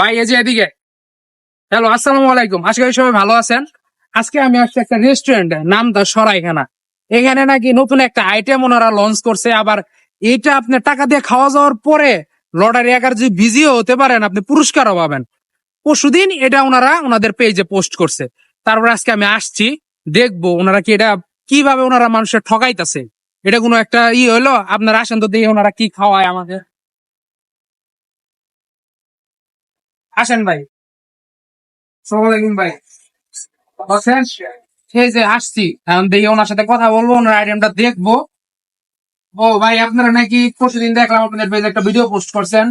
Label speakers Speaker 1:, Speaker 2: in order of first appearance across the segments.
Speaker 1: ভাই, এই যে এদিকে। হ্যালো, আসসালামু আলাইকুম। আজকে সবাই ভালো আছেন। আজকে আমি আসছি একটা রেস্টুরেন্টে নাম দা সরাইখানা। এখানে নাকি নতুন একটা আইটেম ওনারা লঞ্চ করছে। আবার এটা আপনি টাকা দিয়ে খাওয়া যাওয়ার পরে লটারি একার যদি বিজিও হতে পারেন, আপনি পুরস্কারও পাবেন। পরশুদিন এটা ওনারা ওনাদের পেজে পোস্ট করছে। তারপর আজকে আমি আসছি, দেখব ওনারা কি এটা, কীভাবে ওনারা মানুষের ঠকাইতেছে। এটা কোনো একটা ই হলো আপনারা আসেন তো দেখি ওনারা কি খাওয়ায় আমাদের আসেন ভাই। সালামালাইকুম ভাই। বসেন। সেই যে আসছি এখন দেখি ওনার সাথে কথা বলব ওনার আইটেমটা দেখব। ও ভাই আপনারা নাকি পরশুদিন দেখলাম আপনাদের পেজে একটা ভিডিও পোস্ট করছেন।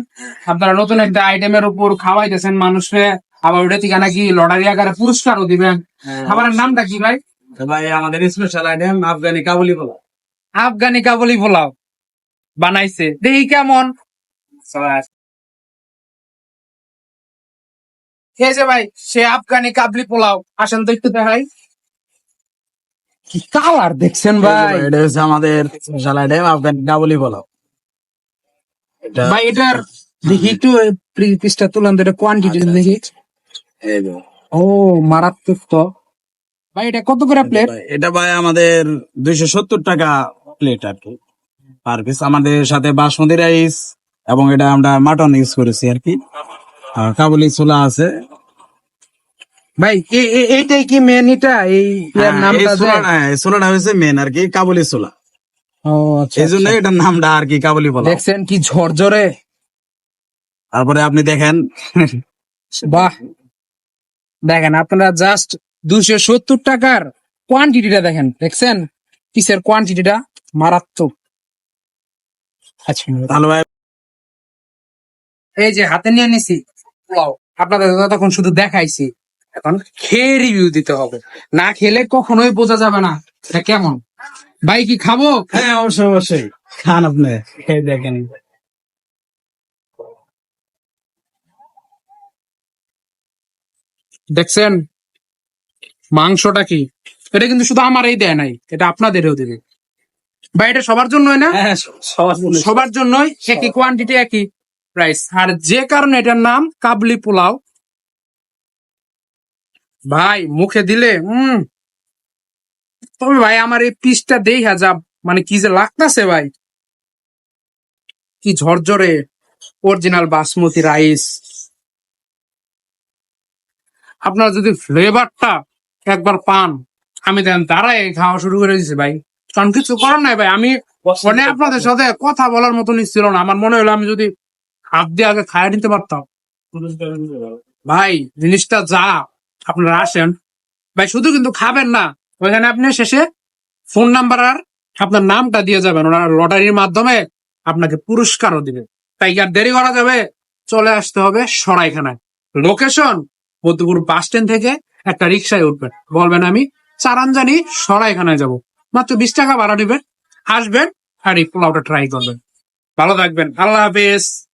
Speaker 1: আপনারা নতুন একটা আইটেমের উপর খাওয়াইতেছেন মানুষকে আবার ওটা থেকে নাকি লটারি আকারে পুরস্কারও দিবেন। খাবারের নামটা কি ভাই?
Speaker 2: ভাই আমাদের স্পেশাল আইটেম আফগানি কাবুলি পোলাও।
Speaker 1: আফগানি কাবুলি পোলাও। বানাইছে। দেখি কেমন। এই যে ভাই সে আফগানি কাবলি পোলাও। আসেন তো একটু দেখাই। কি কালার দেখছেন ভাই?
Speaker 2: এটা হচ্ছে আমাদের স্পেশাল আইটেম আফগানি কাবুলি পোলাও।
Speaker 1: ভাই এটার দেখি একটু পিসটা তুলান তো এটা কোয়ান্টিটি দেখি। ও মারাত্মক তো। ভাই এটা কত করে প্লেট
Speaker 2: এটা ভাই আমাদের দুইশো সত্তর টাকা প্লেট আর কি। পার পিস আমাদের সাথে বাসমতি রাইস এবং এটা আমরা মাটন ইউজ করেছি আর কি। কাবুলি ছোলা আছে।
Speaker 1: ভাই এইটাই কি মেন এটা এই
Speaker 2: হ্যাঁ,
Speaker 1: নামটা
Speaker 2: ছোলাটা হ্যাঁ, হয়েছে মেন আর কি কাবুলি ছোলা।
Speaker 1: ও আচ্ছা
Speaker 2: এই জন্য এটার নামটা আর কি কাবুলি
Speaker 1: দেখছেন কি ঝরঝরে।
Speaker 2: তারপরে আপনি দেখেন।
Speaker 1: বাহ। দেখেন আপনারা জাস্ট দুশো সত্তর টাকার কোয়ান্টিটিটা দেখেন। দেখছেন? পিসের কোয়ান্টিটিটা মারাত্মক। আচ্ছা এই যে হাতে নিয়ে নিছি। পোলাও আপনাদের তখন শুধু দেখাইছি। এখন খেয়ে রিভিউ দিতে হবে। না খেলে কখনোই বোঝা যাবে না। এটা কেমন? ভাই কি খাব?
Speaker 2: হ্যাঁ অবশ্যই অবশ্যই। খান আপনি খেয়ে দেখেন।
Speaker 1: দেখছেন? মাংসটা কি? এটা কিন্তু শুধু আমারই দেয় নাই এটা আপনাদেরও দেবে। ভাই এটা সবার জন্যই না?
Speaker 2: হ্যাঁ সবার
Speaker 1: জন্যই। একই কোয়ান্টিটি একই? প্রাইস। আর যে কারণে এটার নাম কাবলি পোলাও। ভাই মুখে দিলে হুম তবে ভাই আমার এই পিসটা দেখা যা মানে কি যে লাগতাছে ভাই। কি ঝরঝরে অরিজিনাল বাসমতি রাইস আপনারা যদি ফ্লেভারটা একবার পান আমি দেন তারাই খাওয়া শুরু করে দিছি ভাই। কারণ কিছু করার নাই ভাই আমি মানে আপনাদের সাথে কথা বলার মতনই ছিল না। আমার মনে হলো আমি যদি হাত দিয়ে আগে খাইয়ে নিতে পারতাম। ভাই, জিনিসটা যা, আপনারা আসেন। ভাই, শুধু কিন্তু খাবেন না, ওইখানে আপনি শেষে ফোন নাম্বার আর আপনার নামটা দিয়ে যাবেন, ওনারা লটারির মাধ্যমে আপনাকে পুরস্কারও দিবে। তাই আর দেরি করা যাবে, চলে আসতে হবে সরাইখানায়। লোকেশন মধ্যপুর বাস স্ট্যান্ড থেকে একটা রিক্সায় উঠবেন। বলবেন আমি চারানজানি সরাইখানায় যাব। মাত্র বিশ টাকা ভাড়া নেবেন, আসবেন আর এই পোলাওটা ট্রাই করবেন। ভালো থাকবেন, আল্লাহ হাফেজ।